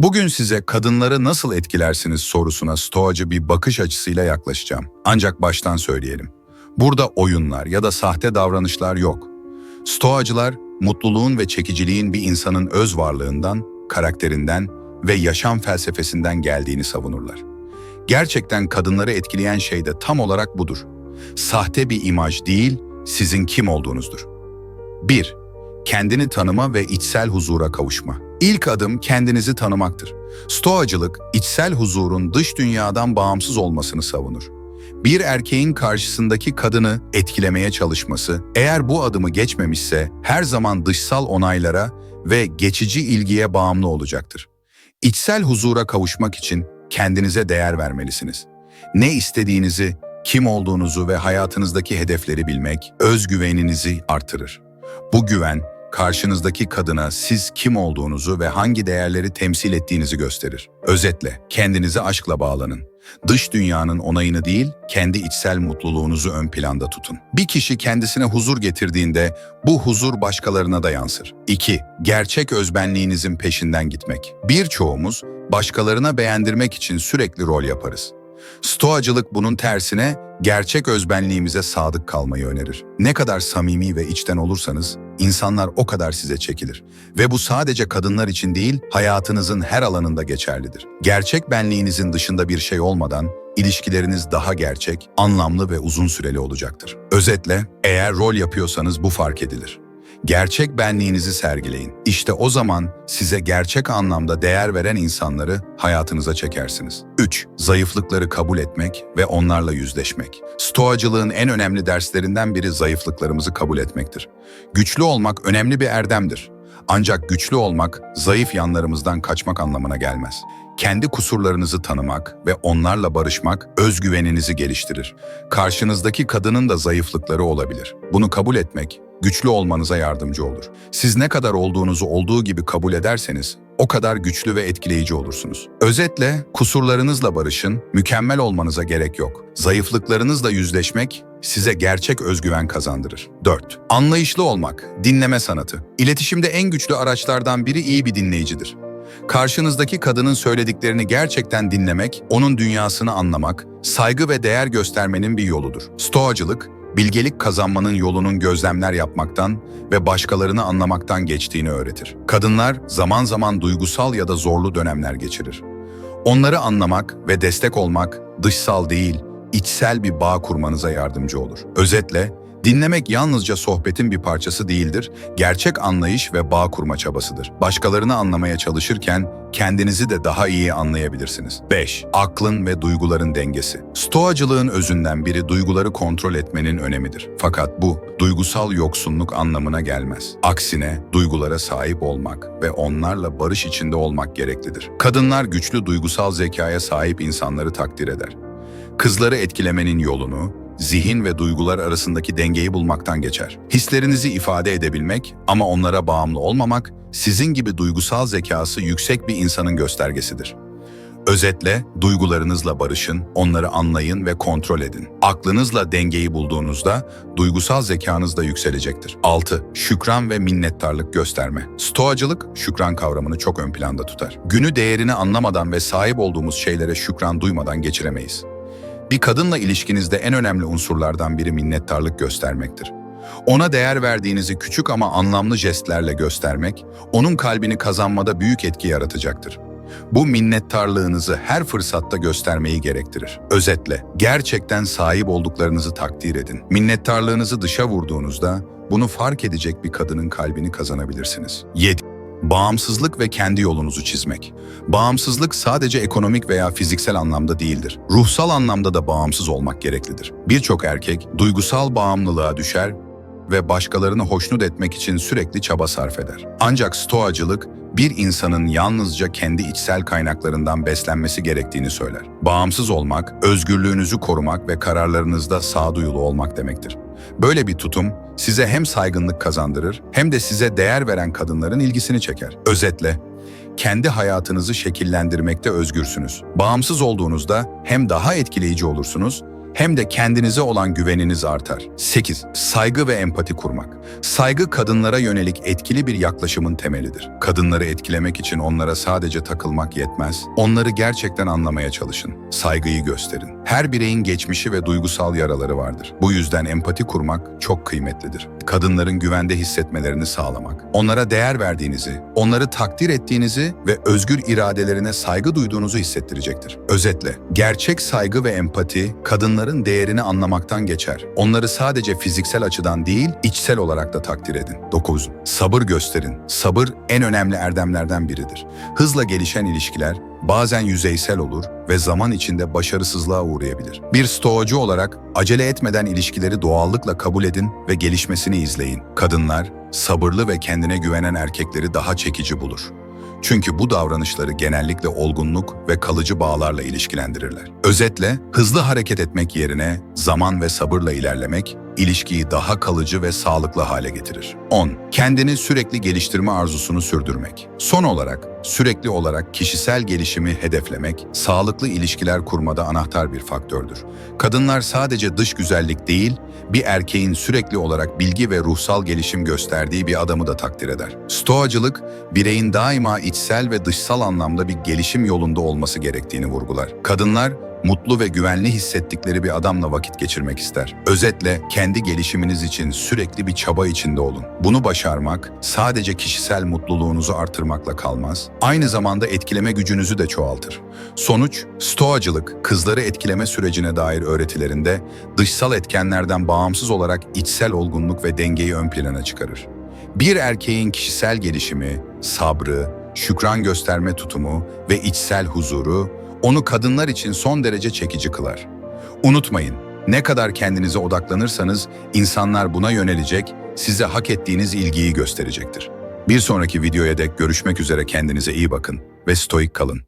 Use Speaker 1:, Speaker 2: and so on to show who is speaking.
Speaker 1: Bugün size kadınları nasıl etkilersiniz sorusuna stoacı bir bakış açısıyla yaklaşacağım. Ancak baştan söyleyelim. Burada oyunlar ya da sahte davranışlar yok. Stoacılar, mutluluğun ve çekiciliğin bir insanın öz varlığından, karakterinden ve yaşam felsefesinden geldiğini savunurlar. Gerçekten kadınları etkileyen şey de tam olarak budur. Sahte bir imaj değil, sizin kim olduğunuzdur. 1. Kendini tanıma ve içsel huzura kavuşma. İlk adım kendinizi tanımaktır. Stoacılık, içsel huzurun dış dünyadan bağımsız olmasını savunur. Bir erkeğin karşısındaki kadını etkilemeye çalışması, eğer bu adımı geçmemişse her zaman dışsal onaylara ve geçici ilgiye bağımlı olacaktır. İçsel huzura kavuşmak için kendinize değer vermelisiniz. Ne istediğinizi, kim olduğunuzu ve hayatınızdaki hedefleri bilmek özgüveninizi artırır. Bu güven, karşınızdaki kadına siz kim olduğunuzu ve hangi değerleri temsil ettiğinizi gösterir. Özetle, kendinize aşkla bağlanın. Dış dünyanın onayını değil, kendi içsel mutluluğunuzu ön planda tutun. Bir kişi kendisine huzur getirdiğinde bu huzur başkalarına da yansır. 2. Gerçek özbenliğinizin peşinden gitmek. Birçoğumuz başkalarına beğendirmek için sürekli rol yaparız. Stoacılık bunun tersine gerçek özbenliğimize sadık kalmayı önerir. Ne kadar samimi ve içten olursanız insanlar o kadar size çekilir. Ve bu sadece kadınlar için değil, hayatınızın her alanında geçerlidir. Gerçek benliğinizin dışında bir şey olmadan ilişkileriniz daha gerçek, anlamlı ve uzun süreli olacaktır. Özetle, eğer rol yapıyorsanız bu fark edilir. Gerçek benliğinizi sergileyin. İşte o zaman size gerçek anlamda değer veren insanları hayatınıza çekersiniz. 3. Zayıflıkları kabul etmek ve onlarla yüzleşmek. Stoacılığın en önemli derslerinden biri zayıflıklarımızı kabul etmektir. Güçlü olmak önemli bir erdemdir. Ancak güçlü olmak, zayıf yanlarımızdan kaçmak anlamına gelmez. Kendi kusurlarınızı tanımak ve onlarla barışmak özgüveninizi geliştirir. Karşınızdaki kadının da zayıflıkları olabilir. Bunu kabul etmek, güçlü olmanıza yardımcı olur. Siz ne kadar olduğunuzu olduğu gibi kabul ederseniz, o kadar güçlü ve etkileyici olursunuz. Özetle, kusurlarınızla barışın, mükemmel olmanıza gerek yok. Zayıflıklarınızla yüzleşmek, size gerçek özgüven kazandırır. 4. Anlayışlı olmak, dinleme sanatı. İletişimde en güçlü araçlardan biri iyi bir dinleyicidir. Karşınızdaki kadının söylediklerini gerçekten dinlemek, onun dünyasını anlamak, saygı ve değer göstermenin bir yoludur. Stoacılık, bilgelik kazanmanın yolunun gözlemler yapmaktan ve başkalarını anlamaktan geçtiğini öğretir. Kadınlar zaman zaman duygusal ya da zorlu dönemler geçirir. Onları anlamak ve destek olmak dışsal değil, içsel bir bağ kurmanıza yardımcı olur. Özetle, dinlemek yalnızca sohbetin bir parçası değildir, gerçek anlayış ve bağ kurma çabasıdır. Başkalarını anlamaya çalışırken kendinizi de daha iyi anlayabilirsiniz. 5. Aklın ve duyguların dengesi. Stoacılığın özünden biri duyguları kontrol etmenin önemidir. Fakat bu, duygusal yoksunluk anlamına gelmez. Aksine duygulara sahip olmak ve onlarla barış içinde olmak gereklidir. Kadınlar güçlü duygusal zekaya sahip insanları takdir eder. Kızları etkilemenin yolunu, zihin ve duygular arasındaki dengeyi bulmaktan geçer. Hislerinizi ifade edebilmek ama onlara bağımlı olmamak, sizin gibi duygusal zekası yüksek bir insanın göstergesidir. Özetle, duygularınızla barışın, onları anlayın ve kontrol edin. Aklınızla dengeyi bulduğunuzda, duygusal zekanız da yükselecektir. 6. Şükran ve minnettarlık gösterme. Stoacılık, şükran kavramını çok ön planda tutar. Günü değerini anlamadan ve sahip olduğumuz şeylere şükran duymadan geçiremeyiz. Bir kadınla ilişkinizde en önemli unsurlardan biri minnettarlık göstermektir. Ona değer verdiğinizi küçük ama anlamlı jestlerle göstermek, onun kalbini kazanmada büyük etki yaratacaktır. Bu minnettarlığınızı her fırsatta göstermeyi gerektirir. Özetle, gerçekten sahip olduklarınızı takdir edin. Minnettarlığınızı dışa vurduğunuzda, bunu fark edecek bir kadının kalbini kazanabilirsiniz. 7. Bağımsızlık ve kendi yolunuzu çizmek. Bağımsızlık sadece ekonomik veya fiziksel anlamda değildir. Ruhsal anlamda da bağımsız olmak gereklidir. Birçok erkek duygusal bağımlılığa düşer ve başkalarını hoşnut etmek için sürekli çaba sarf eder. Ancak stoacılık bir insanın yalnızca kendi içsel kaynaklarından beslenmesi gerektiğini söyler. Bağımsız olmak, özgürlüğünüzü korumak ve kararlarınızda sağduyulu olmak demektir. Böyle bir tutum size hem saygınlık kazandırır hem de size değer veren kadınların ilgisini çeker. Özetle, kendi hayatınızı şekillendirmekte özgürsünüz. Bağımsız olduğunuzda hem daha etkileyici olursunuz hem de kendinize olan güveniniz artar. 8. Saygı ve empati kurmak. Saygı kadınlara yönelik etkili bir yaklaşımın temelidir. Kadınları etkilemek için onlara sadece takılmak yetmez. Onları gerçekten anlamaya çalışın. Saygıyı gösterin. Her bireyin geçmişi ve duygusal yaraları vardır. Bu yüzden empati kurmak çok kıymetlidir. Kadınların güvende hissetmelerini sağlamak, onlara değer verdiğinizi, onları takdir ettiğinizi ve özgür iradelerine saygı duyduğunuzu hissettirecektir. Özetle, gerçek saygı ve empati kadınların değerini anlamaktan geçer. Onları sadece fiziksel açıdan değil, içsel olarak da takdir edin. 9. Sabır gösterin. Sabır en önemli erdemlerden biridir. Hızla gelişen ilişkiler bazen yüzeysel olur ve zaman içinde başarısızlığa uğrayabilir. Bir stoacı olarak acele etmeden ilişkileri doğallıkla kabul edin ve gelişmesini izleyin. Kadınlar sabırlı ve kendine güvenen erkekleri daha çekici bulur. Çünkü bu davranışları genellikle olgunluk ve kalıcı bağlarla ilişkilendirirler. Özetle, hızlı hareket etmek yerine zaman ve sabırla ilerlemek, ilişkiyi daha kalıcı ve sağlıklı hale getirir. 10. Kendini sürekli geliştirme arzusunu sürdürmek. Son olarak, sürekli olarak kişisel gelişimi hedeflemek, sağlıklı ilişkiler kurmada anahtar bir faktördür. Kadınlar sadece dış güzellik değil, bir erkeğin sürekli olarak bilgi ve ruhsal gelişim gösterdiği bir adamı da takdir eder. Stoacılık, bireyin daima içsel ve dışsal anlamda bir gelişim yolunda olması gerektiğini vurgular. Kadınlar, mutlu ve güvenli hissettikleri bir adamla vakit geçirmek ister. Özetle kendi gelişiminiz için sürekli bir çaba içinde olun. Bunu başarmak sadece kişisel mutluluğunuzu artırmakla kalmaz, aynı zamanda etkileme gücünüzü de çoğaltır. Sonuç, stoacılık, kızları etkileme sürecine dair öğretilerinde dışsal etkenlerden bağımsız olarak içsel olgunluk ve dengeyi ön plana çıkarır. Bir erkeğin kişisel gelişimi, sabrı, şükran gösterme tutumu ve içsel huzuru onu kadınlar için son derece çekici kılar. Unutmayın, ne kadar kendinize odaklanırsanız insanlar buna yönelecek, size hak ettiğiniz ilgiyi gösterecektir. Bir sonraki videoya dek görüşmek üzere kendinize iyi bakın ve stoik kalın.